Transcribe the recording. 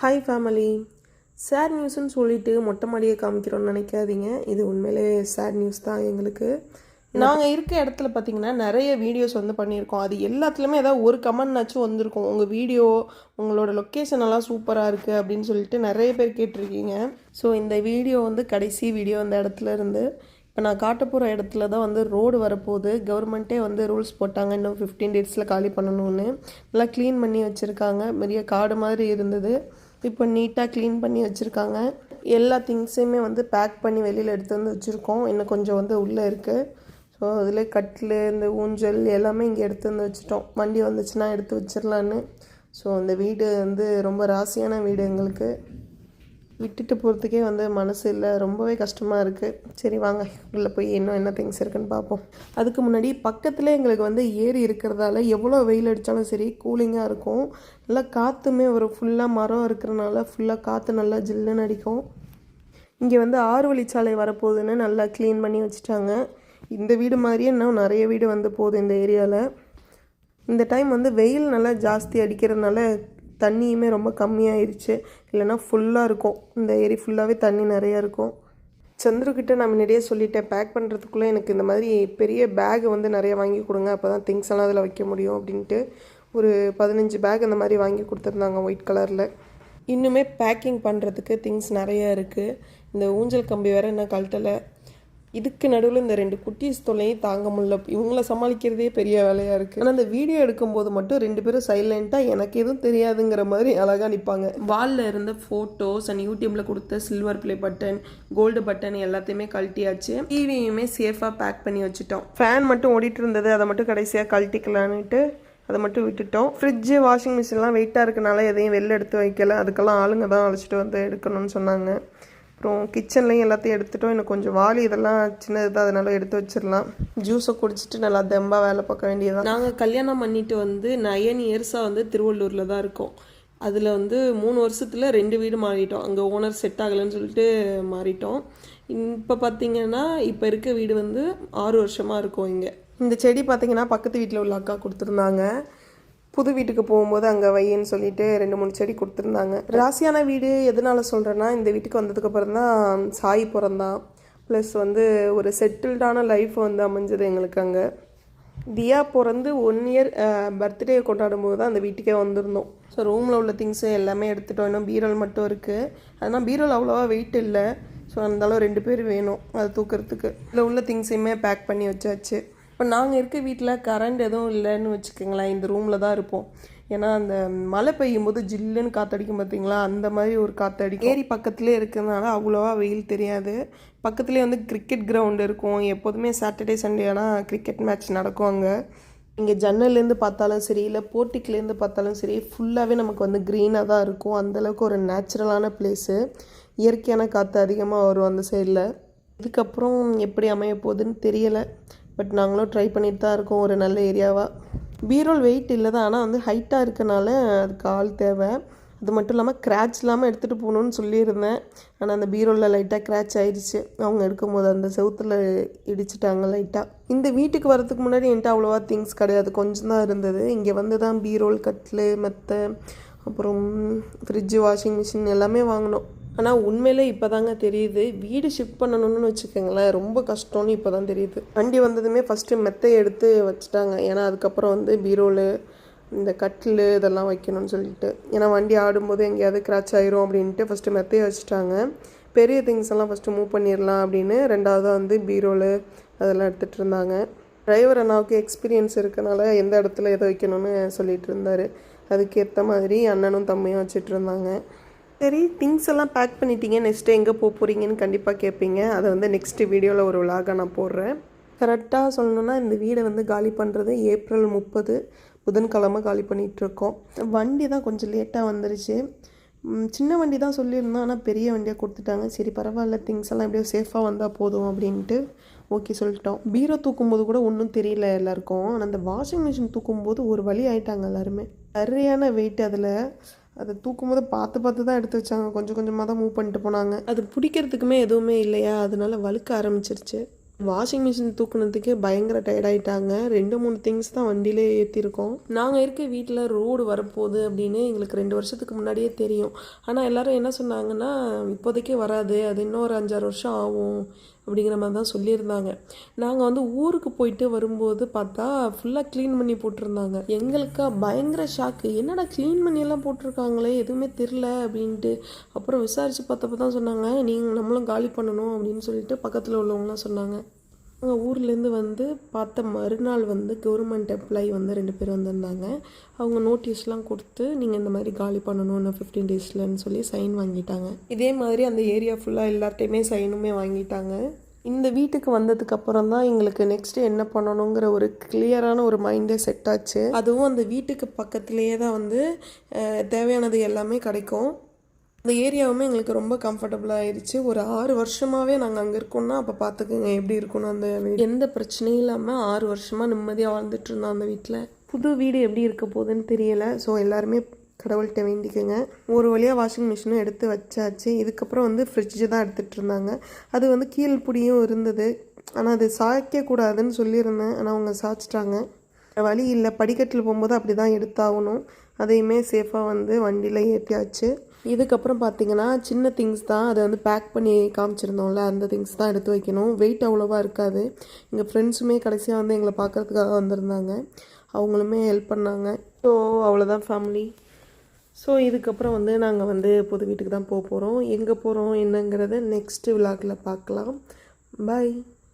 Hi family chat நியூஸ்னு சொல்லிட்டு மொட்டை மாடியை காமிக்கிறோன்னு நினைக்காதீங்க. இது உண்மையிலே சேட் நியூஸ் தான் எங்களுக்கு. நாங்கள் இருக்க இடத்துல பார்த்தீங்கன்னா நிறைய வீடியோஸ் வந்து பண்ணியிருக்கோம். அது எல்லாத்துலேயுமே ஏதாவது ஒரு கமெண்ட்னாச்சும் வந்திருக்கும். உங்கள் வீடியோ உங்களோட லொக்கேஷன் எல்லாம் சூப்பராக இருக்குது அப்படின்னு சொல்லிட்டு நிறைய பேர் கேட்டிருக்கீங்க. ஸோ இந்த வீடியோ வந்து கடைசி வீடியோ அந்த இடத்துல இருந்து. இப்போ நான் காட்ட போகிற இடத்துல தான் வந்து ரோடு வரப்போகுது. கவர்மெண்ட்டே வந்து ரூல்ஸ் போட்டாங்க. இன்னும் ஃபிஃப்டீன் டேஸில் காலி பண்ணணும்னு. நல்லா க்ளீன் பண்ணி வச்சுருக்காங்க. பெரிய காடு மாதிரி இருந்தது. இப்போ நீட்டாக க்ளீன் பண்ணி வச்சுருக்காங்க. எல்லா திங்ஸையுமே வந்து பேக் பண்ணி வெளியில் எடுத்து வந்து வச்சுருக்கோம். இன்னும் கொஞ்சம் வந்து உள்ளே இருக்குது ஸோ அதில் கட்டில் இந்த ஊஞ்சல் எல்லாமே இங்கே எடுத்து வந்து வச்சுட்டோம். வண்டி வந்துச்சுன்னா எடுத்து வச்சிடலான்னு ஸோ அந்த வீடு வந்து ரொம்ப ராசியான வீடு எங்களுக்கு. விட்டுட்டு போகிறதுக்கே வந்து மனசு இல்லை. ரொம்பவே கஷ்டமாக இருக்குது சரி வாங்க. உள்ளே போய் இன்னும் என்ன திங்ஸ் இருக்குன்னு பார்ப்போம். அதுக்கு முன்னாடி பக்கத்தில் எங்களுக்கு வந்து ஏரி இருக்கிறதால எவ்வளோ வெயில் அடித்தாலும் சரி கூலிங்காக இருக்கும். நல்லா காற்றுமே ஒரு ஃபுல்லாக மரம் இருக்கிறனால ஃபுல்லாக காற்று நல்லா ஜில்லுன்னு அடிக்கும். இங்கே வந்து ஆறு வழிச்சாலை வரப்போகுதுன்னு நல்லா க்ளீன் பண்ணி வச்சுட்டாங்க. இந்த வீடு மாதிரியே இன்னும் நிறைய வீடு வந்து போகுது இந்த ஏரியாவில் இந்த டைம் வந்து வெயில் நல்லா ஜாஸ்தி அடிக்கிறதுனால தண்ணியுமே ரொம்ப கம்மியாயிருச்சு. இல்லைன்னா ஃபுல்லாக இருக்கும். இந்த ஏரி ஃபுல்லாகவே தண்ணி நிறையா இருக்கும். சந்துருக்கிட்ட நான் முன்னாடியே சொல்லிட்டேன் பேக் பண்ணுறதுக்குள்ளே எனக்கு இந்த மாதிரி பெரிய பேக் வந்து நிறைய வாங்கி கொடுங்க. அப்போ தான் திங்ஸ் எல்லாம் அதில் வைக்க முடியும் அப்படின்ட்டு ஒரு பதினஞ்சு பேக் அந்த மாதிரி வாங்கி கொடுத்துருந்தாங்க ஒயிட் கலரில் இன்னுமே பேக்கிங் பண்ணுறதுக்கு திங்ஸ் நிறையா இருக்குது இந்த ஊஞ்சல் கம்பி வேறு என்ன கழட்டலை. இதுக்கு நடுவில் இந்த ரெண்டு குட்டீஸ் தொல்லையும் தாங்க முடியல. இவங்கள சமாளிக்கிறதே பெரிய வேலையாக இருக்குது ஆனால் அந்த வீடியோ எடுக்கும்போது மட்டும் ரெண்டு பேரும் சைலண்ட்டாக எனக்கு எதுவும் தெரியாதுங்கிற மாதிரி அழகாக நிற்பாங்க வாலில் இருந்த ஃபோட்டோஸ் அண்ட் யூடியூப்பில் கொடுத்த silver play button gold button எல்லாத்தையுமே கழட்டியாச்சு. டிவியுமே சேஃபாக பேக் பண்ணி வச்சுட்டோம். ஃபேன் மட்டும் ஓடிட்டு இருந்தது. அதை மட்டும் கடைசியாக கழட்டிக்கலான்னுட்டு அதை மட்டும் விட்டுட்டோம். ஃப்ரிட்ஜு வாஷிங் மிஷின்லாம் வெயிட்டாக இருக்கனால எதையும் வெளில எடுத்து வைக்கல. அதுக்கெல்லாம் ஆளுங்க தான் அழைச்சிட்டு வந்து எடுக்கணும்னு சொன்னாங்க. அப்புறம் கிச்சன்லேயும் எல்லாத்தையும் எடுத்துட்டோம். இன்னும் கொஞ்சம் வாலி இதெல்லாம் சின்னது தான். அதனால எடுத்து வச்சிடலாம். ஜூஸை குடிச்சிட்டு நல்லா தெம்பா வேலை பார்க்க வேண்டியதான் நாங்கள் கல்யாணம் பண்ணிட்டு வந்து நயன் இயர்ஸாக வந்து திருவள்ளூரில் தான் இருக்கோம். அதில் வந்து மூணு வருஷத்தில் ரெண்டு வீடு மாறிட்டோம். அங்கே ஓனர் செட் ஆகலைன்னு சொல்லிட்டு மாறிட்டோம். இப்போ பார்த்தீங்கன்னா இப்போ இருக்க வீடு வந்து ஆறு வருஷமாக இருக்கும் இங்கே. இந்த செடி பார்த்தீங்கன்னா பக்கத்து வீட்டில் உள்ள அக்கா கொடுத்துருந்தாங்க. புது வீட்டுக்கு போகும்போது அங்கே வையின்னு சொல்லிட்டு ரெண்டு மூணு செடி கொடுத்துருந்தாங்க. ராசியான வீடு எதனால சொல்கிறேன்னா இந்த வீட்டுக்கு வந்ததுக்கப்புறம் தான் சாய் பிறந்தான். ப்ளஸ் வந்து ஒரு செட்டில்டான லைஃப் வந்து அமைஞ்சது எங்களுக்கு அங்கே. தியா பிறந்து ஒன் இயர் பர்த்டே கொண்டாடும் போது தான் அந்த வீட்டுக்கே வந்திருந்தோம். ஸோ ரூமில் உள்ள திங்ஸு எல்லாமே எடுத்துட்டோம். இன்னும் பீரோல் மட்டும் இருக்குது அதனால் பீரோல் அவ்வளோவா வெயிட் இல்லை. ஸோ இருந்தாலும் ரெண்டு பேர் வேணும். அதை தூக்கிறதுக்கு. இதில் உள்ள திங்ஸையுமே பேக் பண்ணி வச்சாச்சு. இப்போ நாங்கள் இருக்க வீட்டில் கரண்ட் எதுவும் இல்லைன்னு வச்சுக்கோங்களேன் இந்த ரூமில் தான் இருப்போம். ஏன்னா அந்த மழை பெய்யும் போது ஜில்லுன்னு காற்றடிக்கும் பார்த்தீங்களா அந்த மாதிரி ஒரு காற்றடிக்கும் ஏரி பக்கத்துலேயே இருக்கிறதுனால அவ்வளோவா வெயில் தெரியாது. பக்கத்துலேயே வந்து கிரிக்கெட் கிரவுண்ட் இருக்கும். எப்போதுமே சாட்டர்டே சண்டே ஆனால் கிரிக்கெட் மேட்ச் நடக்கும் அங்கே. இங்கே ஜன்னல்லேருந்து பார்த்தாலும் சரி இல்லை போர்ட்டிக்லேருந்து பார்த்தாலும் சரி ஃபுல்லாகவே நமக்கு வந்து க்ரீனாக தான் இருக்கும். அந்தளவுக்கு ஒரு நேச்சுரலான பிளேஸு இயற்கையான காற்று அதிகமாக வரும் அந்த சைடில் இதுக்கப்புறம் எப்படி அமைய போகுதுன்னு தெரியலை. பட் நாங்களும் ட்ரை பண்ணிட்டு தான் இருக்கோம் ஒரு நல்ல ஏரியாவாக பீரோல் வெயிட் இல்லை தான் ஆனால் வந்து ஹைட்டாக இருக்கனால அதுக்கு ஆள் தேவை. அது மட்டும் இல்லாமல் கிராச் இல்லாமல் எடுத்துகிட்டு போகணுன்னு சொல்லியிருந்தேன். ஆனால் அந்த பீரோவில் லைட்டாக கிராச் ஆயிடுச்சு. அவங்க இருக்கும்போது அந்த செவுத்தில் இடிச்சிட்டாங்க லைட்டாக இந்த வீட்டுக்கு வரதுக்கு முன்னாடி என்கிட்ட அவ்வளோவா திங்ஸ் கிடையாது. கொஞ்சம் தான் இருந்தது. இங்கே வந்து தான் பீரோல் கட்லு மெத்தை அப்புறம் ஃப்ரிட்ஜு வாஷிங் மிஷின் எல்லாமே வாங்கினோம். ஆனால் உண்மையிலே இப்போ தாங்க தெரியுது. வீடு ஷிஃப்ட் பண்ணணும்னு வச்சுக்கோங்களேன் ரொம்ப கஷ்டம்னு இப்போ தான் தெரியுது. வண்டி வந்ததுமே ஃபஸ்ட்டு மெத்தையை எடுத்து வச்சுட்டாங்க. ஏன்னா அதுக்கப்புறம் வந்து பீரோலு இந்த கட்டில் இதெல்லாம் வைக்கணும்னு சொல்லிட்டு. ஏன்னா வண்டி ஆடும்போது எங்கேயாவது கிராச் ஆயிரும் அப்படின்ட்டு ஃபஸ்ட்டு மெத்தையை வச்சுட்டாங்க. பெரிய திங்ஸ் எல்லாம் ஃபஸ்ட்டு மூவ் பண்ணிடலாம் அப்படின்னு ரெண்டாவது வந்து பீரோலு அதெல்லாம் எடுத்துகிட்டு இருந்தாங்க. டிரைவர் அண்ணாவுக்கு எக்ஸ்பீரியன்ஸ் இருக்கனால எந்த இடத்துல எதை வைக்கணும்னு சொல்லிட்டு இருந்தார். அதுக்கேற்ற மாதிரி அண்ணனும் தம்பியும் வச்சுட்டு இருந்தாங்க. சரி திங்ஸ் எல்லாம் பேக் பண்ணிட்டீங்க. நெக்ஸ்ட்டு எங்கே போக போகிறீங்கன்னு கண்டிப்பாக கேட்பீங்க அதை வந்து நெக்ஸ்ட் வீடியோவில் ஒரு விலாக நான் போடுறேன். கரெக்டாக சொல்லணுன்னா இந்த வீடை வந்து காலி பண்ணுறது ஏப்ரல் முப்பது புதன்கிழமை காலி பண்ணிகிட்ருக்கோம் வண்டி தான் கொஞ்சம் லேட்டாக வந்துருச்சு. சின்ன வண்டி தான் சொல்லியிருந்தோம் ஆனால் பெரிய வண்டியாக கொடுத்துட்டாங்க. சரி பரவாயில்ல திங்ஸ் எல்லாம் எப்படியோ சேஃபாக வந்தால் போதும் அப்படின்ட்டு ஓகே சொல்லிட்டோம். பீரோ தூக்கும்போது கூட ஒன்றும் தெரியல எல்லாருக்கும். ஆனால் அந்த வாஷிங் மிஷின் தூக்கும்போது ஒரு வழி ஆயிட்டாங்க எல்லாருமே. சரியான வெயிட் அதில். அதை தூக்கும்போது பார்த்து பார்த்து தான் எடுத்து வச்சாங்க. கொஞ்சம் கொஞ்சமாக தான் மூவ் பண்ணிட்டு போனாங்க. அது பிடிக்கிறதுக்குமே எதுவுமே இல்லையா? அதனால வழுக்க ஆரம்பிச்சிருச்சு. வாஷிங் மிஷின் தூக்குனதுக்கே பயங்கர டயர்டாயிட்டாங்க ரெண்டு மூணு திங்ஸ் தான் வண்டியிலே ஏற்றிருக்கோம் நாங்கள் இருக்க வீட்டில் ரோடு வரப்போகுது அப்படின்னு எங்களுக்கு ரெண்டு வருஷத்துக்கு முன்னாடியே தெரியும். ஆனால் எல்லோரும் என்ன சொன்னாங்கன்னா இப்போதைக்கே வராது. அது இன்னும் ஒரு அஞ்சாறு வருஷம் ஆகும். அப்படிங்கிற மாதிரி தான் சொல்லியிருந்தாங்க. நாங்கள் வந்து ஊருக்கு போயிட்டு வரும்போது பார்த்தா ஃபுல்லாக க்ளீன் பண்ணி போட்டிருந்தாங்க. எங்களுக்கா பயங்கர ஷாக்கு என்னடா க்ளீன் பண்ணியெல்லாம் போட்டிருக்காங்களே? எதுவுமே தெரில அப்படின்ட்டு. அப்புறம் விசாரித்து பார்த்தப்ப தான் சொன்னாங்க நீங்கள் நம்மளும் காலி பண்ணணும் அப்படின்னு சொல்லிட்டு பக்கத்தில் உள்ளவங்களாம் சொன்னாங்க. ஊர்லேருந்து வந்து பார்த்த மறுநாள் வந்து கவர்மெண்ட் எம்ப்ளாயி வந்து ரெண்டு பேர் வந்திருந்தாங்க. அவங்க நோட்டீஸ்லாம் கொடுத்து நீங்கள் இந்த மாதிரி காலி பண்ணணும் ஃபிஃப்டீன் டேஸ்லன்னு சொல்லி சைன் வாங்கிட்டாங்க. இதே மாதிரி அந்த ஏரியா ஃபுல்லாக எல்லார்ட்டையுமே சைனுமே வாங்கிட்டாங்க. இந்த வீட்டுக்கு வந்ததுக்கப்புறம் தான் எங்களுக்கு நெக்ஸ்ட் என்ன பண்ணணுங்கிற ஒரு கிளியரான ஒரு மைண்டே செட் ஆச்சு. அதுவும் அந்த வீட்டுக்கு பக்கத்துலேயே தான் வந்து தேவையானது எல்லாமே கிடைக்கும். அந்த ஏரியாவுமே எங்களுக்கு ரொம்ப கம்ஃபர்டபுளாக ஆயிடுச்சு ஒரு ஆறு வருஷமாகவே நாங்கள் அங்கே இருக்கோம்னா அப்போ பார்த்துக்கோங்க எப்படி இருக்கணும் அந்த எந்த பிரச்சனையும் இல்லாமல் ஆறு வருஷமாக நிம்மதியாக வாழ்ந்துட்டு இருந்தோம் அந்த வீட்டில் புது வீடு எப்படி இருக்க போகுதுன்னு தெரியலை. ஸோ எல்லாருமே கடவுள்கிட்ட வேண்டிக்கோங்க. ஒரு வழியாக வாஷிங் மிஷினும் எடுத்து வச்சாச்சு. இதுக்கப்புறம் வந்து ஃப்ரிட்ஜு தான் எடுத்துகிட்டு இருந்தாங்க. அது வந்து கீழ்ப்புடியும் இருந்தது. ஆனால் அது சாய்க்கக்கூடாதுன்னு சொல்லியிருந்தேன். ஆனால் அவங்க சாய்ச்சிட்டாங்க. வழி இல்லை. படிக்கட்டில் போகும்போது அப்படி தான் எடுத்தாகணும். அதையுமே சேஃபாக வந்து வண்டியில் ஏற்றியாச்சு இதுக்கப்புறம் பார்த்தீங்கன்னா சின்ன திங்ஸ் தான் அதை வந்து பேக் பண்ணி காமிச்சிருந்தோம்ல அந்த திங்ஸ் தான் எடுத்து வைக்கணும். வெயிட் அவ்வளோவா இருக்காது. எங்கள் ஃப்ரெண்ட்ஸுமே கடைசியாக வந்து எங்களை பார்க்கறதுக்காக வந்திருந்தாங்க. அவங்களுமே ஹெல்ப் பண்ணாங்க. ஸோ அவ்வளோதான் ஃபேமிலி ஸோ இதுக்கப்புறம் வந்து நாங்கள் வந்து புது வீட்டுக்கு தான் போக போகிறோம் எங்கே போகிறோம் என்னங்கிறத நெக்ஸ்ட் விழாக்கில் பார்க்கலாம் பாய்